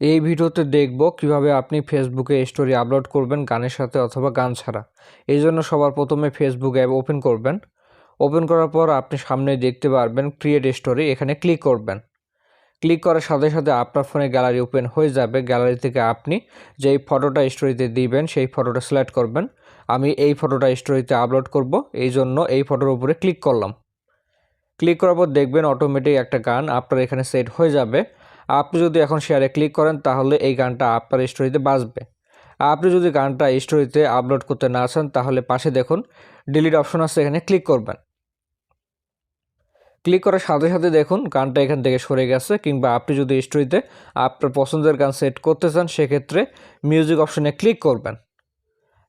এই ভিডিওতে দেখব কীভাবে আপনি ফেসবুকে স্টোরি আপলোড করবেন গানের সাথে অথবা গান ছাড়া। এই জন্য সবার প্রথমে ফেসবুক অ্যাপ ওপেন করবেন। ওপেন করার পর আপনি সামনে দেখতে পারবেন ক্রিয়েট স্টোরি এখানে ক্লিক করবেন। ক্লিক করার সাথে সাথে আপনার ফোনে গ্যালারি ওপেন হয়ে যাবে। গ্যালারি থেকে আপনি যেই ফটোটা স্টোরিতে দিবেন, সেই ফটোটা সিলেক্ট করবেন। আমি এই ফটোটা স্টোরিতে আপলোড করব, এই জন্য এই ফটোর উপরে ক্লিক করলাম। ক্লিক করার পর দেখবেন অটোমেটিক একটা গান আপনার এখানে সেট হয়ে যাবে। আপনি যদি এখন শেয়ারে ক্লিক করেন, তাহলে এই গানটা আপনার স্টোরিতে বাজবে। আপনি যদি গানটা স্টোরিতে আপলোড করতে না চান, তাহলে পাশে দেখুন ডিলিট অপশন আছে, এখানে ক্লিক করবেন। ক্লিক করার সাথে সাথে দেখুন, গানটা এখান থেকে সরে গেছে, কিংবা আপনি যদি স্টোরিতে আপনার পছন্দের গান সেট করতে চান, সেক্ষেত্রে মিউজিক অপশনে ক্লিক করবেন।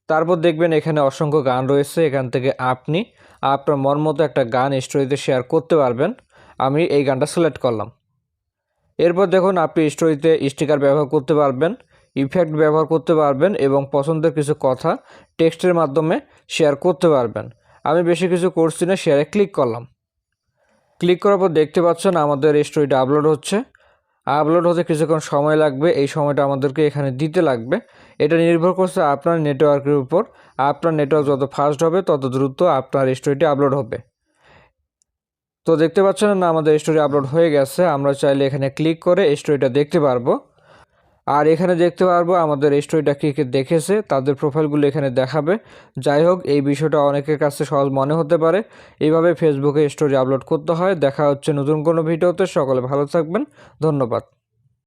তারপর দেখবেন এখানে অসংখ্য গান রয়েছে, এখান থেকে আপনি আপনার মন মতো একটা গান স্টোরিতে শেয়ার করতে পারবেন। আমি এই গানটা সিলেক্ট করলাম। এরপর দেখুন আপনি স্টোরিতে স্টিকার ব্যবহার করতে পারবেন, ইফেক্ট ব্যবহার করতে পারবেন এবং পছন্দের কিছু কথা টেক্সটের মাধ্যমে শেয়ার করতে পারবেন। আমি বেশি কিছু করছি না, শেয়ারে ক্লিক করলাম। ক্লিক করার পর দেখতে পাচ্ছেন আমাদের স্টোরিটা আপলোড হচ্ছে। আপলোড হতে কিছুক্ষণ সময় লাগবে, এই সময়টা আমাদেরকে এখানে দিতে লাগবে। এটা নির্ভর করছে আপনার নেটওয়ার্কের উপর। আপনার নেটওয়ার্ক যত ফাস্ট হবে, তত দ্রুত আপনার স্টোরিটি আপলোড হবে। তো দেখতে পাচ্ছেন না, আমাদের স্টোরি আপলোড হয়ে গেছে। আমরা চাইলে এখানে ক্লিক করে স্টোরিটা দেখতে পারব। আর এখানে দেখতে পারব আমাদের স্টোরিটা কী কে দেখেছে, তাদের প্রোফাইলগুলো এখানে দেখাবে। যাই হোক, এই বিষয়টা অনেকের কাছে সহজ মনে হতে পারে। এইভাবে ফেসবুকে স্টোরি আপলোড করতে হয়। দেখা হচ্ছে নতুন কোনো ভিডিওতে। সকলে ভালো থাকবেন। ধন্যবাদ।